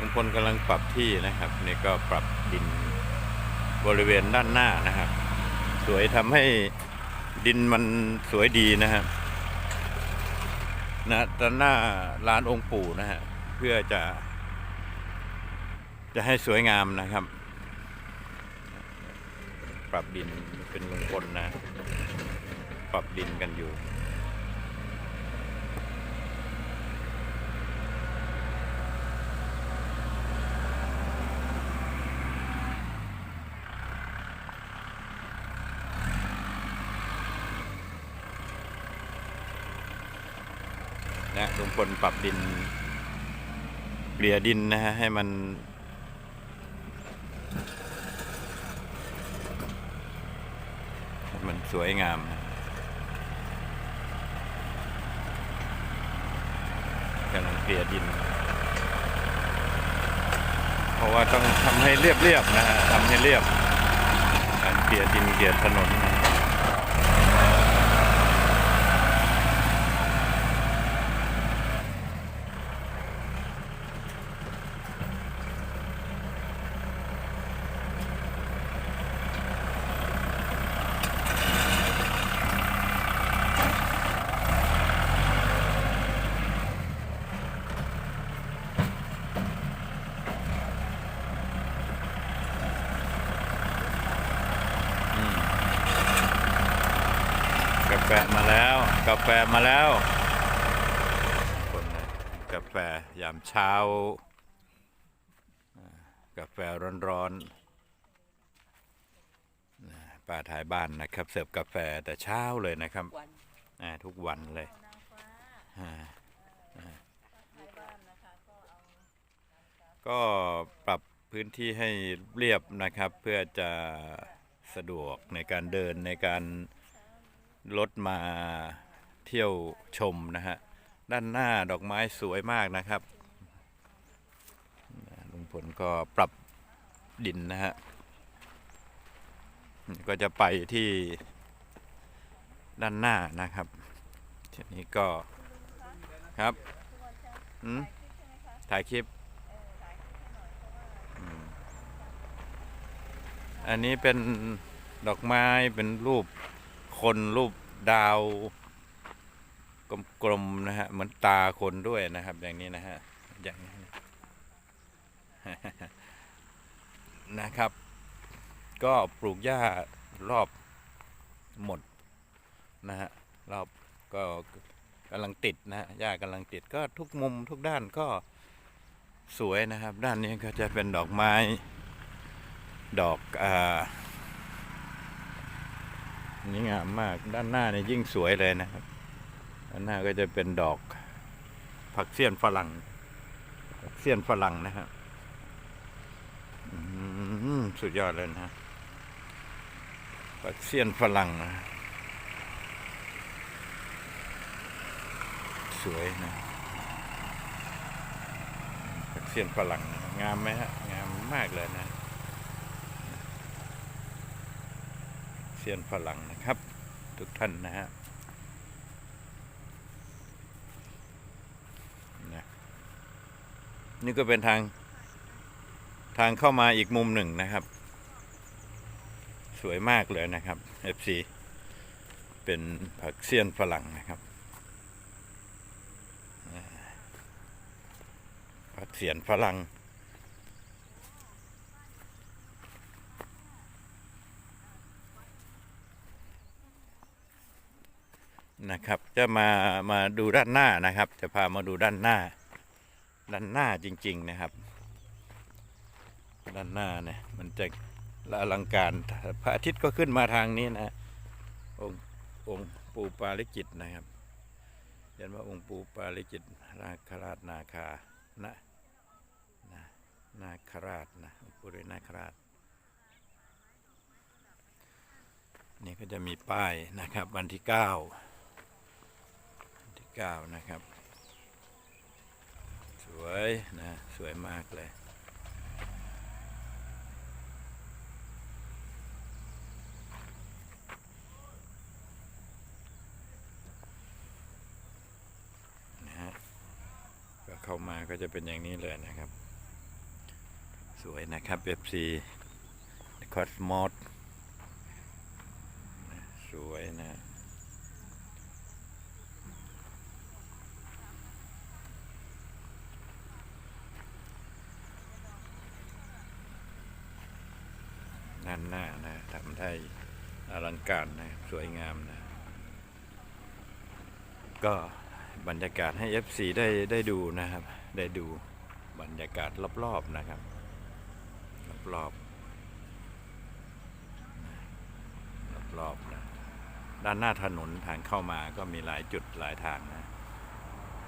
ลุงพลกำลังปรับที่นะครับนี่ก็ปรับดินบริเวณด้านหน้านะครับ สวยทำให้ดินมันสวยดีนะครับนะด้านหน้าลานองค์ปู่นะฮะเพื่อจะ จะให้สวยงามนะครับ ปรับดินเป็นลุงพลนะ ปรับดินกันอยู่ นะลุงพลปรับดินเกลี่ยดินนะฮะให้มัน มันสวยงามกำลังเกลี่ยดิน เพราะว่าต้องทำให้เรียบๆนะฮะทำให้เรียบ การเกลี่ยดินเกลี่ยถนนนะ กาแฟมาแล้ว กาแฟมาแล้วคนนะกาแฟยามเช้าอ่ากาแฟร้อนๆนะป้าถ่ายบ้านนะครับ เสิร์ฟกาแฟแต่เช้าเลยนะครับวันอ่าทุกวันเลยอ่าอ่าก็ปรับพื้นที่ให้เรียบนะครับ เพื่อจะสะดวกในการเดินในการ รถมาเที่ยวชมนะฮะ ด้านหน้าดอกไม้สวยมากนะครับลุงพลก็ปรับดินนะฮะ ก็จะไปที่ด้านหน้านะครับทีนี้ก็ครับอืมถ่ายคลิป อันนี้เป็นดอกไม้เป็นรูป คนรูปดาวกลมๆนะฮะเหมือนตาคนด้วยนะครับ อย่างนี้นะฮะอย่างนี้นะครับ ก็ปลูกหญ้ารอบหมดนะฮะรอบก็กำลังติดนะฮะหญ้ากำลังติดก็ทุกมุมทุกด้านก็สวยนะครับ ด้านนี้ก็จะเป็นดอกไม้ดอกอ่า นี่งามมากด้านหน้าเนี่ยยิ่งสวยเลยนะครับ ด้านหน้าก็จะเป็นดอก ผักเสี้ยนฝรั่งผักเสี้ยนฝรั่งนะครับสุดยอดเลยนะผักเสี้ยนฝรั่งนะสวยนะผักเสี้ยนฝรั่งนะงามไหมฮะงามมากเลยนะ เซียนฝรั่งนะครับ ทุกท่านนะฮะน,นี่ก็เป็นทางทางเข้ามาอีกมุมหนึ่งนะครับ สวยมากเลยนะครับ FC เป็นผักเซียนฝรั่งนะครับ ผักเสียนฝรั่ง นะครับ จะมามาดูด้านหน้านะครับ จะพามาดูด้านหน้า ด้านหน้าจริง ๆนะครับ ด้านหน้าเนี่ยมันจะอลังการพระอาทิตย์ก็ขึ้นมาทางนี้นะองค์องค์ปูปาลิจิตนะครับเห็นว่าองค์ปูปาลิจิตนาคราชนาคานะนะนาคราชนะปุรินาคราชนี่ก็จะมีป้ายนะครับวันที่เก้าที่เก้านะครับ สวยนะ สวยมากเลย นะฮะก็เข้ามาก็จะเป็นอย่างนี้เลยนะครับ สวยนะครับ FC คอสมอสสวยนะ ด้านหน้านะทำได้อลังการนะสวยงามนะ ก็บรรยากาศให้ FC ได้ได้ดูนะครับ ได้ดูบรรยากาศรอบๆนะครับ รอบๆรอบๆนะด้านหน้าถนนทางเข้ามาก็มีหลายจุดหลายทางนะ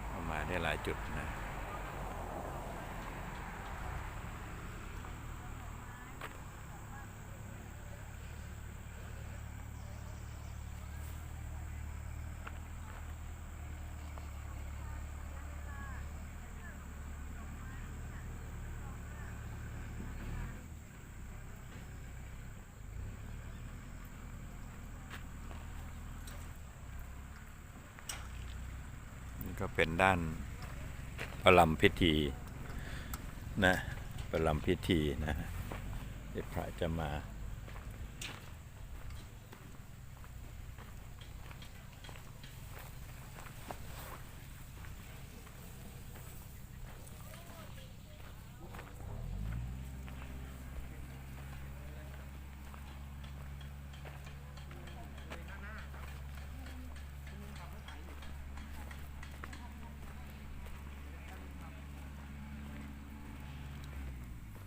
เข้ามาได้หลายจุดนะ นี่ ก็เป็นด้านประลำพิธีนะประลำพิธีนะที่พระจะมา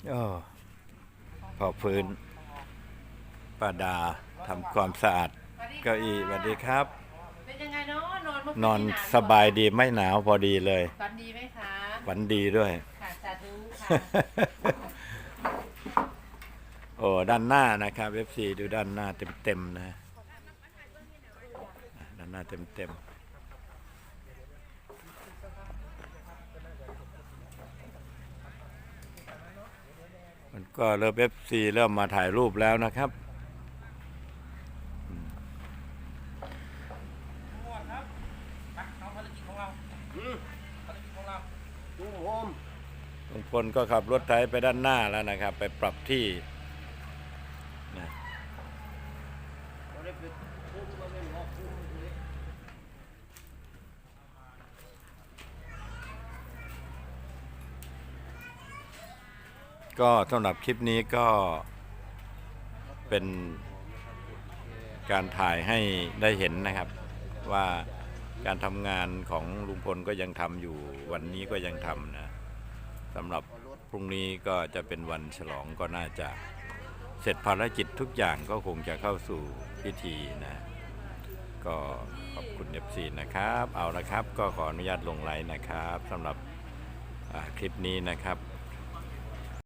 ก็พอพื้นป้าดาทำความสะอาดเก้าอี้สวัสดีครับ เป็นยังไงเนาะนอนเมื่คืนอนหวสบายดีไม่หนาวพอดีเลยฝันดีไหมคะฝันดีด้วย ค่ะสาธุค่ะโอ้ด้านหน้านะครับ FC ดูด้านหน้าเต็มๆนะด้านหน้าเต็มๆ ก็เริ่ม FC เริ่มมาถ่ายรูปแล้วนะครับลุงโฮมลุงพลก็ขับรถไถไปด้านหน้าแล้วนะครับ ไปปรับที่นะ เราได้ไปพุ่มมาเป็นหอกพุ่มเลย ก็สำหรับคลิปนี้ก็เป็นการถ่ายให้ได้เห็นนะครับ ว่าการทำงานของลุงพลก็ยังทำอยู่วันนี้ก็ยังทำนะสำหรับพรุ่งนี้ก็จะเป็นวันฉลองก็น่าจะเสร็จภารกิจทุกอย่างก็คงจะเข้าสู่พิธีนะ ก็ขอบคุณเอฟซีนะครับ เอาละครับ ก็ขออนุญาตลงไลน์นะครับสำหรับคลิปนี้นะครับ